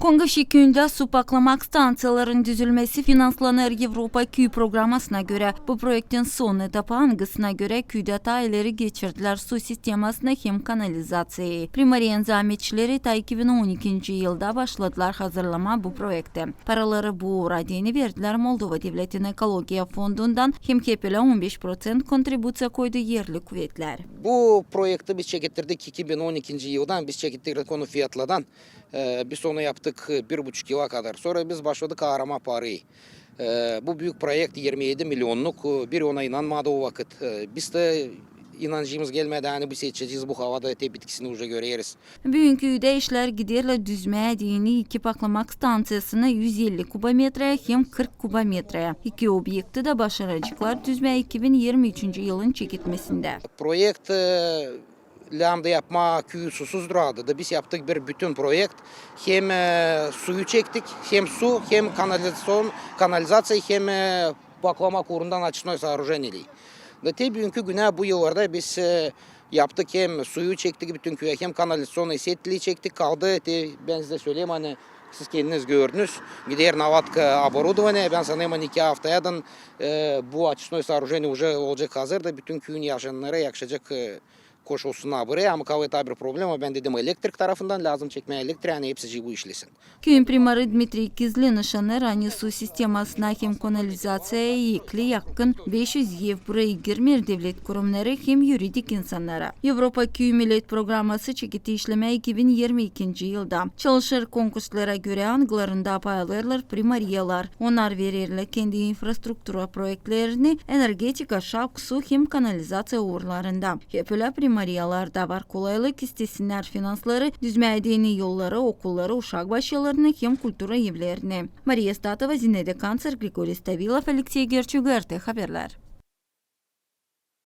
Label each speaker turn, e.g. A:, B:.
A: Kongaşi köyünde su paklamak stansiyaların düzülmesi finanslanır Avrupa Köy programmasına göre. Bu projektin son etapı hangısına göre köyde ta ileri geçirdiler su sistemasına hem kanalizasyayı. Primariyen zahmetçileri ta 2012 yılda başladılar hazırlama bu projekte. Paraları bu uğradığını verdiler Moldova Devletin Ekologiya Fondu'ndan hem kepele 15% kontribüsiya koydu yerli kuvvetler.
B: Bu projekti biz çekittirdik 2012 yıldan biz çekittirdik onu fiyatladan. Ee, biz onu yaptık yaptık e, bir buçuk yıla kadar. Sonra biz başladık arama parayı. E, bu büyük projekt 27 milyonluk. E, bir ona inanmadı o vakit. Biz de inancımız gelmedi. Hani biz seçeceğiz bu havada öte bitkisini uca göre.
A: Bugünkü üyde işler giderle düzmeye dini iki baklamak stansiyasına 150 kubometreye hem 40 kubometreye. İki objekti de başaracaklar düzme 2023 yılın çekitmesinde.
B: Proyekt lambda yapma köyü susuz duradı da biz yaptık bir bütün projekt. Hem e, suyu çektik hem su hem kanalizasyon kanalizasyon hem e, baklama kurundan açma сооружениелей. Da te bugünkü güne bu yıllarda biz e, yaptık hem suyu çektik bütün köye hem kanalizasyon setliği çektik kaldı. Te, ben size söyleyeyim hani siz kendiniz gördünüz. Gider navatka оборудование. Ben sanıyorum hani iki haftayadan e, bu açısından сооружение уже olacak hazır da bütün köyün yaşayanlara yakışacak e, koşulsuna buraya ama kavga bir problem ben dedim elektrik tarafından lazım çekmeye elektrik yani hepsi bu işlesin.
A: Köyün primarı Dmitriy Kizlin Rani su sistemasına hem kanalizasyaya yekli yakın 500 ev burayı girmir devlet kurumları hem yuridik insanlara. Avrupa Köy Millet Programması çekiti işleme 2022 yılda. Çalışır konkurslara göre anglarında paylarlar primariyalar. Onlar verirler kendi infrastruktura projektlerini energetika, şalk, su hem kanalizasya uğurlarında. Hepüle primariyalar memoriyalar da var. Kolaylık istesinlər finansları, düzməyə dini yolları, okulları, uşaq başyalarını, hem kultura evlərini. Mariya Statova, Zinedə Kanser, Grigori Stavilov, Aleksey Gerçüq, RT Xəbərlər.